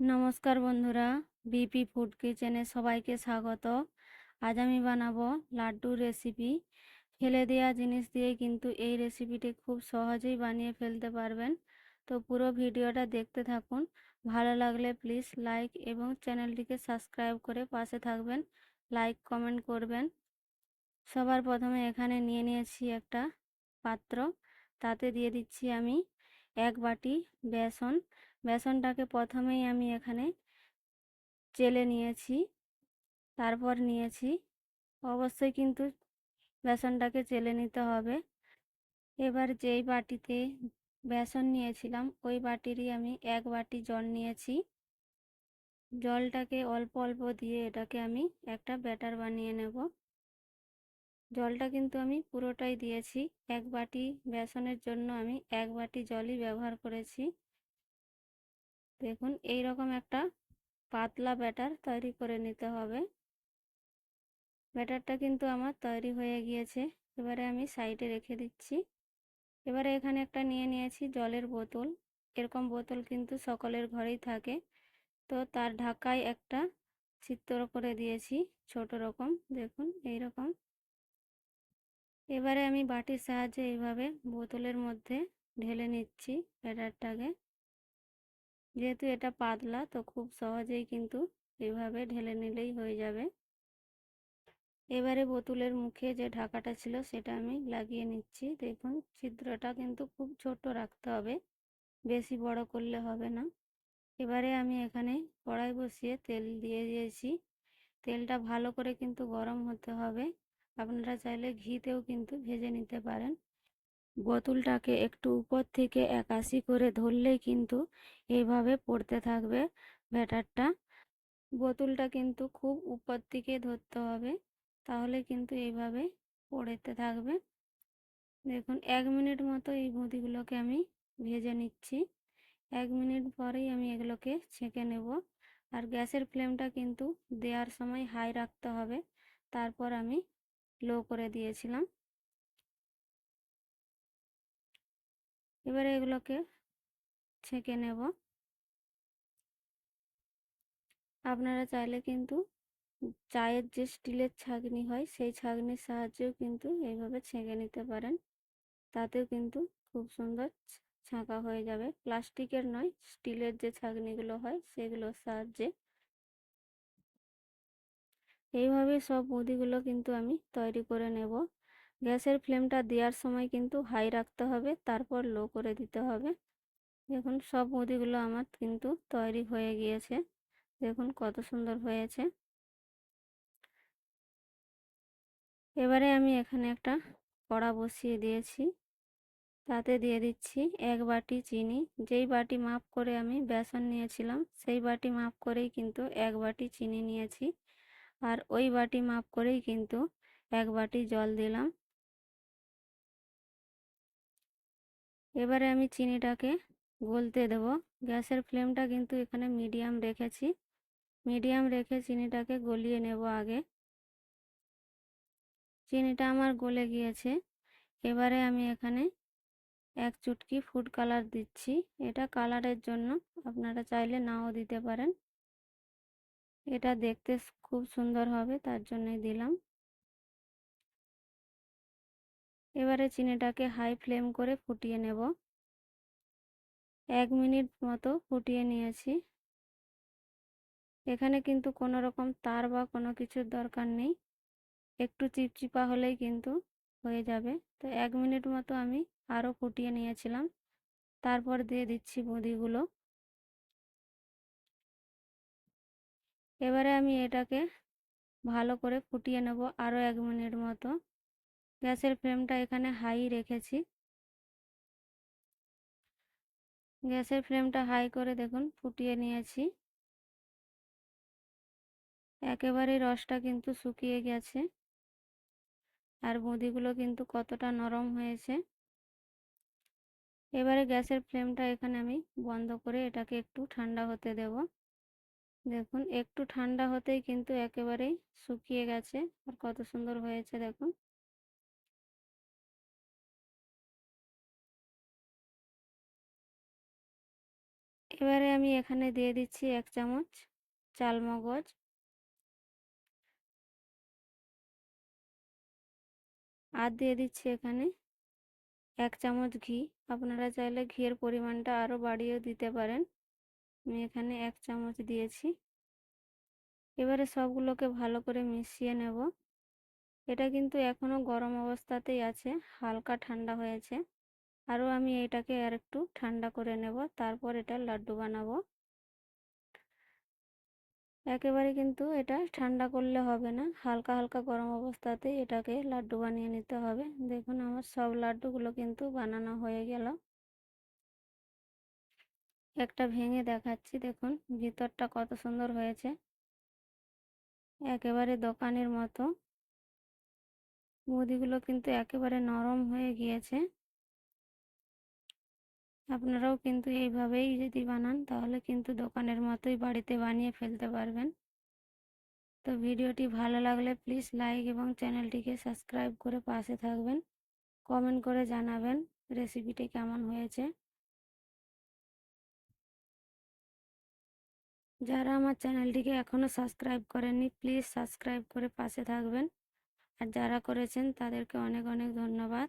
নমস্কার বন্ধুরা BP food কিচেনে সবাইকে স্বাগত। আজ আমি বানাবো লাড্ডুর রেসিপি ফেলে দেওয়া জিনিস দিয়ে কিন্তু এই রেসিপিটি খুব সহজেই বানিয়ে ফেলতে পারবেন। তো পুরো ভিডিওটা দেখতে থাকুন। ভালো লাগলে প্লিজ লাইক এবং চ্যানেলটিকে সাবস্ক্রাইব করে পাশে থাকবেন। লাইক কমেন্ট করবেন। সবার প্রথমে এখানে নিয়ে নিয়েছি একটা পাত্র। তাতে দিয়ে দিচ্ছি আমি এক বাটি বেসন। বেসনটাকে প্রথমেই আমি এখানে চেলে নিয়েছি, তারপর নিয়েছি। অবশ্যই কিন্তু বেসনটাকে চেলে নিতে হবে। এবার যেই বাটিতে বেসন নিয়েছিলাম, ওই বাটিরই আমি এক বাটি জল নিয়েছি। জলটাকে অল্প অল্প দিয়ে এটাকে আমি একটা ব্যাটার বানিয়ে নেব। জলটা কিন্তু আমি পুরোটাই দিয়েছি। এক বাটি বেসনের জন্য আমি এক বাটি জলই ব্যবহার করেছি। দেখুন এই রকম একটা পাতলা ব্যাটার তৈরি করে নিতে হবে। ব্যাটারটা কিন্তু আমার তৈরি হয়ে গিয়েছে। এবারে আমি সাইডে রেখে দিচ্ছি। এবারে এখানে একটা নিয়ে নিয়েছি জলের বোতল। এরকম বোতল কিন্তু সকলের ঘরেই থাকে। তো তার ঢাকায় একটা চিত্র করে দিয়েছি, ছোট রকম। দেখুন এই রকম এবারে আমি বাটির সাহায্যে এইভাবে বোতলের মধ্যে ঢেলে নিচ্ছি ব্যাটারটাকে। যেহেতু এটা পাতলা, তো খুব সহজেই কিন্তু এভাবে ঢেলে নিলেই হয়ে যাবে। এবারে বোতলের মুখে যে ঢাকাটা ছিল সেটা আমি লাগিয়ে নিচ্ছি। দেখুন, ছিদ্রটা কিন্তু খুব ছোট রাখতে হবে, বেশি বড় করলে হবে না। এবারে আমি এখানে কড়াই বসিয়ে তেল দিয়ে দিয়েছি। তেলটা ভালো করে কিন্তু গরম হতে হবে। আপনারা চাইলে ঘিতেও কিন্তু ভেজে নিতে পারেন। বোতলটাকে একটু উপর থেকে একাশি করে ধরলেই কিন্তু এইভাবে পড়তে থাকবে ব্যাটারটা। বোতলটা কিন্তু খুব উপর দিকে ধরতে হবে, তাহলে কিন্তু এইভাবে পড়েতে থাকবে। দেখুন, এক মিনিট মতো এই মুদিগুলোকে আমি ভেজে নিচ্ছি। এক মিনিট পরেই আমি এগুলোকে ছেঁকে নেব। আর গ্যাসের ফ্লেমটা কিন্তু দেওয়ার সময় হাই রাখতে হবে, তারপর আমি লো করে দিয়েছিলাম। এবারে এগুলোকে ছেঁকে নেব। আপনারা চাইলে কিন্তু চায়ের যে স্টিলের ছাঁকনি হয়, সেই ছাঁকনির সাহায্যেও কিন্তু এইভাবে ছেঁকে নিতে পারেন। তাতেও কিন্তু খুব সুন্দর ছাঁকা হয়ে যাবে। প্লাস্টিকের নয়, স্টিলের যে ছাঁকনিগুলো হয়, সেগুলোর সাহায্যে। এইভাবে সব মুদিগুলো কিন্তু আমি তৈরি করে নেব। গ্যাসের ফ্লেমটা দেওয়ার সময় কিন্তু হাই রাখতে হবে, তারপর লো করে দিতে হবে। দেখুন, সব মুদিগুলো আমার কিন্তু তৈরি হয়ে গিয়েছে। দেখুন, কত সুন্দর হয়েছে। এবারে আমি এখানে একটা কড়া বসিয়ে দিয়েছি। তাতে দিয়ে দিচ্ছি এক বাটি চিনি। যেই বাটি মাপ করে আমি বেসন নিয়েছিলাম, সেই বাটি মাপ করেই কিন্তু এক বাটি চিনি নিয়েছি। আর ওই বাটি মাপ করেই কিন্তু এক বাটি জল দিলাম। এবারে আমি চিনিটাকে গলতে দেব। গ্যাসের ফ্লেমটা কিন্তু এখানে মিডিয়াম রেখেছি। মিডিয়াম রেখে চিনিটাকে গলিয়ে নেব আগে। চিনিটা আমার গলে গিয়েছে। এবারে আমি এখানে এক চুটকি ফুড কালার দিচ্ছি। এটা কালারের জন্য আপনারা চাইলে নাও দিতে পারেন। এটা দেখতে খুব সুন্দর হবে, তার জন্যই দিলাম। এবারে চিনিটাকে হাই ফ্লেম করে ফুটিয়ে নেব। এক মিনিট মতো ফুটিয়ে নিয়েছি। এখানে কিন্তু কোনো রকম তার বা কোনো কিছুর দরকার নেই। একটু চিপচিপা হলেই কিন্তু হয়ে যাবে। তো এক মিনিট মতো আমি আরও ফুটিয়ে নিয়েছিলাম। তারপর দিয়ে দিচ্ছি মুদিগুলো। এবারে আমি এটাকে ভালো করে ফুটিয়ে নেব আরও এক মিনিট মতো। গ্যাসের ফ্লেমটা এখানে হাই রেখেছি। গ্যাসের ফ্লেমটা হাই করে দেখুন, ফুটিয়ে নিয়েছি। একেবারে রসটা কিন্তু শুকিয়ে গেছে। আর মুদিগুলো কিন্তু কতটা নরম হয়েছে। এবারে গ্যাসের ফ্লেমটা এখানে আমি বন্ধ করে এটাকে একটু ঠান্ডা হতে দেব। দেখুন, একটু ঠান্ডা হতেই কিন্তু একেবারেই শুকিয়ে গেছে। আর কত সুন্দর হয়েছে দেখুন। এবারে আমি এখানে দিয়ে দিচ্ছি এক চামচ চাল মগজ আর দিয়ে দিচ্ছি এখানে এক চামচ ঘি। আপনারা চাইলে ঘিয়ের পরিমাণটা আরও বাড়িয়েও দিতে পারেন। আমি এখানে এক চামচ দিয়েছি। এবারে সবগুলোকে ভালো করে মিশিয়ে নেব। এটা কিন্তু এখনও গরম অবস্থাতেই আছে, হালকা ঠান্ডা হয়েছে। আরও আমি এটাকে আর একটু ঠান্ডা করে নেব, তারপর এটা লাড্ডু বানাবো। একেবারে কিন্তু এটা ঠান্ডা করলে হবে না, হালকা হালকা গরম অবস্থাতে এটাকে লাড্ডু বানিয়ে নিতে হবে। দেখুন আমার সব লাড্ডুগুলো কিন্তু বানানো হয়ে গেল। একটা ভেঙে দেখাচ্ছি, দেখুন ভিতরটা কত সুন্দর হয়েছে। একেবারে দোকানের মতো। মুদিগুলো কিন্তু একেবারে নরম হয়ে গিয়েছে। আপনারাও কিন্তু এইভাবেই যদি বানান, তাহলে কিন্তু দোকানের মতোই বাড়িতে বানিয়ে ফেলতে পারবেন। তো ভিডিওটি ভালো লাগলে প্লিজ লাইক এবং চ্যানেলটিকে সাবস্ক্রাইব করে পাশে থাকবেন। কমেন্ট করে জানাবেন রেসিপিটি কেমন হয়েছে। যারা আমার চ্যানেলটিকে এখনও সাবস্ক্রাইব করেননি, প্লিজ সাবস্ক্রাইব করে পাশে থাকবেন। আর যারা করেছেন, তাদেরকে অনেক অনেক ধন্যবাদ।